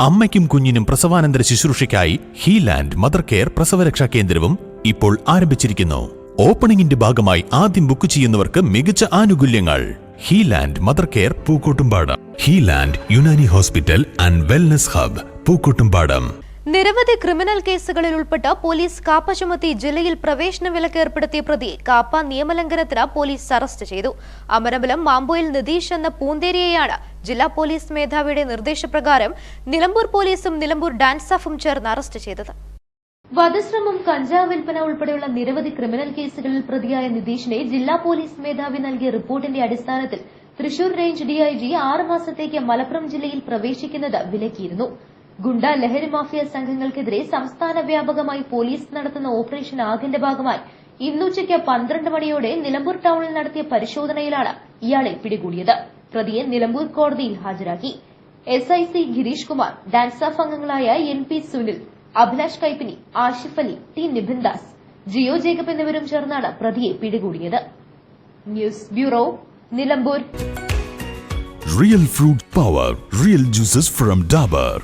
അമ്മയ്ക്കും കുഞ്ഞിനും പ്രസവാനന്തര ശുശ്രൂഷയ്ക്കായി ഹീലാൻഡ് mother care പ്രസവരക്ഷാ കേന്ദ്രവും ഇപ്പോൾ ആരംഭിച്ചിരിക്കുന്നു. ഓപ്പണിംഗിന്റെ ഭാഗമായി ആദ്യം ബുക്ക് ചെയ്യുന്നവർക്ക് മികച്ച ആനുകൂല്യങ്ങൾ. Healand mother care Pookkottumpadam. Healand Unani hospital and wellness hub Pookkottumpadam. നിരവധി ക്രിമിനൽ കേസുകളിൽ ഉൾപ്പെട്ട പോലീസ് കാപ്പ ചുമത്തി ജില്ലയിൽ പ്രവേശന വിലക്ക് ഏർപ്പെടുത്തിയ പ്രതി കാപ്പ നിയമലംഘനത്തിന് പോലീസ് അറസ്റ്റ് ചെയ്തു. അമരബലം മാമ്പോയിൽ നിതീഷ് എന്ന പൂന്തേരിയെയാണ് ജില്ലാ പോലീസ് മേധാവിയുടെ നിർദ്ദേശപ്രകാരം നിലമ്പൂർ പോലീസും നിലമ്പൂർ ഡാൻസ് സ്റ്റാഫും ചേർന്ന് അറസ്റ്റ് ചെയ്തത്. വധശ്രമം കഞ്ചാവ് വിൽപ്പന ഉൾപ്പെടെയുള്ള നിരവധി ക്രിമിനൽ കേസുകളിൽ പ്രതിയായ നിതീഷിനെ ജില്ലാ പോലീസ് മേധാവി നൽകിയ റിപ്പോർട്ടിന്റെ അടിസ്ഥാനത്തിൽ തൃശൂർ റേഞ്ച് ഡിഐജി ആറ് മാസത്തേക്ക് മലപ്പുറം ജില്ലയിൽ പ്രവേശിക്കുന്നത് വിലക്കിയിരുന്നു. ഗുണ്ട ലഹരി മാഫിയ സംഘങ്ങൾക്കെതിരെ സംസ്ഥാന വ്യാപകമായി പോലീസ് നടത്തുന്ന ഓപ്പറേഷൻ ആഗിന്റെ ഭാഗമായി ഇന്നുച്ചയ്ക്ക് പന്ത്രണ്ട് മണിയോടെ നിലമ്പൂർ ടൌണിൽ നടത്തിയ പരിശോധനയിലാണ് ഇയാളെ പിടികൂടിയത്. പ്രതിയെ നിലമ്പൂർ കോടതിയിൽ ഹാജരാക്കി. S I C Girish Kumar DANSAF അംഗങ്ങളായ N P Sunil Abhilash Kaippini Ashif Ali T Nibin Das Jio Jacob എന്നിവരും ചേർന്നാണ് പ്രതിയെ പിടികൂടിയത്. News bureau Nilambur. Real fruit power real juices from Dabur.